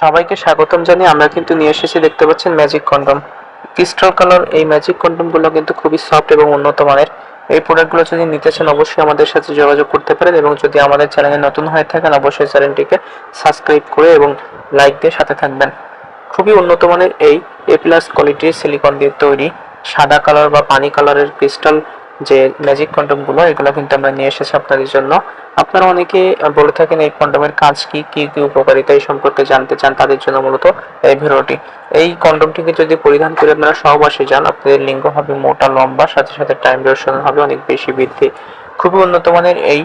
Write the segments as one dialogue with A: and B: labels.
A: সবাইকে স্বাগতম জানিয়ে আমরা কিন্তু নিয়ে এসেছি, দেখতে পাচ্ছেন ম্যাজিক কন্ডম ক্রিস্টাল কালার এই ম্যাজিক কন্ডমগুলো কিন্তু খুবই সফট এবং উন্নত মানের। এই প্রোডাক্টগুলো যদি নিতে চান, অবশ্যই আমাদের সাথে যোগাযোগ করতে পারেন এবং যদি আমাদের চ্যানেলে নতুন হয়ে থাকেন, অবশ্যই চ্যানেলটিকে সাবস্ক্রাইব করে এবং লাইক দিয়ে সাথে থাকবেন। খুবই উন্নত মানের এই এ প্লাস কোয়ালিটির সিলিকন দিয়ে তৈরি। সাদা কালার বা পানি কালারের ক্রিস্টাল যে ম্যাজিক কন্ডমগুলো এগুলো কিন্তু আমরা নিয়ে এসেছি আপনাদের জন্য। আপনারা অনেকে বলে থাকেন এই কন্ডমের কাজ কি কি কি উপকারিতা এই সম্পর্কে জানতে চান তাদের জন্য মূলত এই ভিডিওটি। এই কন্ডমটিকে যদি পরিধান করে আপনারা সহবাসে যান, আপনাদের লিঙ্গ হবে মোটা, লম্বা, সাথে সাথে টাইম ডিউরেশন হবে অনেক বেশি বৃদ্ধি। খুবই উন্নত মানের এই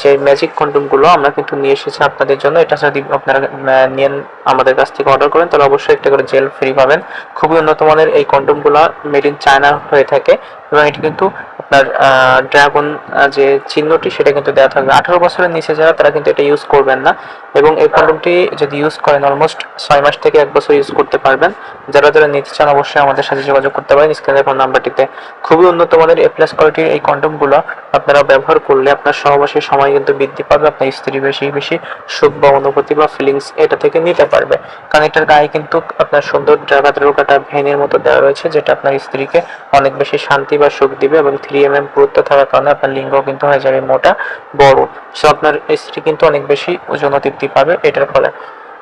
A: যে ম্যাজিক কন্ডমগুলো আমরা কিন্তু নিয়ে এসেছি আপনাদের জন্য। এটা যদি আপনারা নেন আমাদের কাছ থেকে অর্ডার করেন, তাহলে অবশ্যই একটা করে জেল ফ্রি পাবেন। খুবই উন্নত মানের এই কন্ডমগুলো মেড ইন চায়না হয়ে থাকে। এবং এটি কিন্তু আপনার ড্রাগন যে চিহ্নটি সেটা কিন্তু দেওয়া থাকবে। আঠারো বছরের নিচে যারা, তারা কিন্তু এটা ইউজ করবেন না। এবং এই কন্ডমটি যদি ইউজ করেন অলমোস্ট ছয় মাস থেকে এক বছর ইউজ করতে পারবেন। যারা যারা নিতে চান, অবশ্যই আমাদের সাথে যোগাযোগ করতে পারেন। স্ক্রিনে ফোন নাম্বারটিতে খুবই উন্নত মানের এ প্লাস কোয়ালিটির এই কন্ডমগুলো আপনারা ব্যবহার করলে আপনার সহবাসের সময় কিন্তু বৃদ্ধি পাবে, আপনার স্ত্রী বেশি বেশি সুখ বা অনুভূতি বা ফিলিংস এটা থেকে নিতে পারবে। কারণ এটার গায়ে কিন্তু আপনার সুন্দর কাটা ভেনের মতো দেওয়া রয়েছে, যেটা আপনার স্ত্রীকে অনেক বেশি শান্তি বা সুখ দিবে এবং থ্রি এম এম পুরুত্ব থাকার কারণে আপনার লিঙ্গ কিন্তু হয়ে যাবে মোটা, বড়। সো আপনার স্ত্রী কিন্তু অনেক বেশি ওজন ও তৃপ্তি পাবে, এটার ফলে।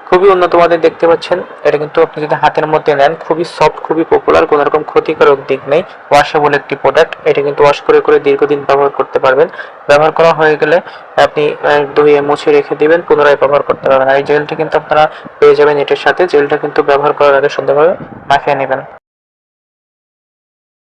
A: খুবই উন্নত মানের দেখতে পাচ্ছেন। এটা কিন্তু আপনি যদি হাতের মধ্যে নেন, খুবই সফট খুবই পপুলার কোনো রকম ক্ষতিকারক দিক নেই। ওয়াশেবল একটি প্রোডাক্ট এটা কিন্তু ওয়াশ করে করে দীর্ঘদিন ব্যবহার করতে পারবেন। ব্যবহার করা হয়ে গেলে আপনি ধুয়ে মুছে রেখে দিবেন, পুনরায় ব্যবহার করতে পারবেন। আর এই জেলটি কিন্তু আপনারা পেয়ে যাবেন এটার সাথে। জেলটা কিন্তু ব্যবহার করার আগে সুন্দরভাবে মাখিয়ে নেবেন।